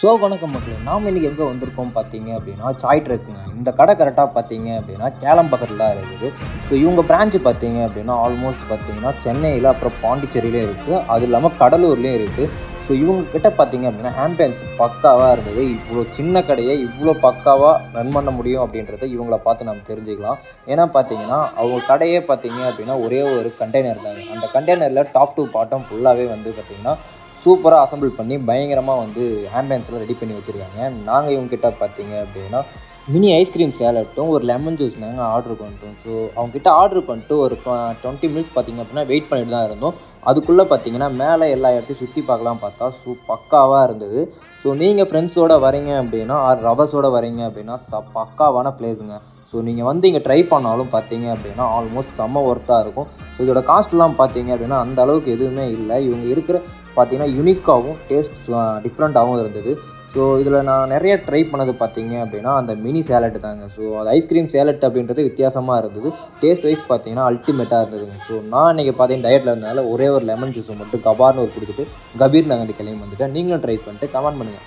So வணக்கம் மக்களே. நாம் இன்றைக்கி எங்கே வந்திருக்கோம் பார்த்தீங்க அப்படின்னா சாய் ட்ரக்குங்க இந்த கடை கரெக்டாக பார்த்தீங்க அப்படின்னா கேளம்பக்கத்தில் தான் இருக்குது. ஸோ இவங்க பிரான்ச்சு பார்த்தீங்க அப்படின்னா ஆல்மோஸ்ட் பார்த்தீங்கன்னா சென்னையில் அப்புறம் பாண்டிச்சேரியிலே இருக்குது அது இல்லாமல் கடலூர்லேயும் இருக்குது ஸோ இவங்க கிட்ட பார்த்தீங்க அப்படின்னா ஹேண்ட்பேக்ஸ் பக்காவாக இருந்தது. இவ்வளோ சின்ன கடையை இவ்வளோ பக்காவாக ரன் பண்ண முடியும் அப்படின்றத இவங்கள பார்த்து நம்ம தெரிஞ்சுக்கலாம். ஏன்னா பார்த்தீங்கன்னா அவங்க கடையே பார்த்தீங்க அப்படின்னா ஒரே ஒரு கண்டெய்னர் தாங்க அந்த கண்டெய்னரில் டாப் டு பாட்டம் ஃபுல்லாகவே வந்து பார்த்திங்கன்னா சூப்பராக அசம்பிள் பண்ணி பயங்கரமாக வந்து ஹேண்ட்பேக்ஸ்லாம் ரெடி பண்ணி வச்சுருக்காங்க. நாங்கள் இவங்கக்கிட்ட பார்த்தீங்க அப்படின்னா மினி ஐஸ்கிரீம் சேலட்டும் ஒரு லெமன் ஜூஸ் நாங்கள் ஆர்டர் பண்ணிட்டோம். ஸோ அவங்ககிட்ட ஆர்டர் பண்ணிட்டு ஒரு டுவெண்ட்டி மினிட்ஸ் பார்த்தீங்க அப்படின்னா வெயிட் பண்ணிட்டு தான் இருந்தோம். அதுக்குள்ளே பார்த்தீங்கன்னா மேலே எல்லா இடத்தையும் சுற்றி பார்க்கலாம் பார்த்தா சூ பக்காவாக இருந்தது. ஸோ நீங்கள் ஃப்ரெண்ட்ஸோடு வரீங்க அப்படின்னா ஆர் ரவர்ஸோட வரீங்க அப்படின்னா ச பக்காவான பிளேஸுங்க ஸோ நீங்கள் வந்து இங்கே ட்ரை பண்ணாலும் பார்த்தீங்க அப்படின்னா ஆல்மோஸ்ட் செம்ம ஒர்த்தாக இருக்கும். ஸோ இதோட காஸ்ட்லாம் பார்த்தீங்க அப்படின்னா அந்த அளவுக்கு எதுவுமே இல்லை. இவங்க இருக்கிற பார்த்தீங்கன்னா யூனிக்காகவும் டேஸ்ட் டிஃப்ரெண்ட்டாகவும் இருந்தது. ஸோ இதில் நான் நிறைய ட்ரை பண்ணது பார்த்தீங்க அப்படின்னா அந்த மினி சேலட் தாங்க. ஸோ அது ஐஸ்கிரீம் சேலட் அப்படின்றது வித்தியாசமாக இருந்தது. டேஸ்ட் வைஸ் பார்த்தீங்கன்னா அல்டிமேட்டாக இருந்ததுங்க. ஸோ நான் இன்றைக்கி பார்த்தீங்கன்னா டயட்டில் இருந்தனால ஒரே ஒரு லெமன் ஜூஸை மட்டும் கபார்னு ஒரு குடிச்சிட்டு கபீர் நகர் கிளம்பி வந்துட்டேன். நீங்களும் ட்ரை பண்ணிட்டு கமெண்ட் பண்ணுங்கள்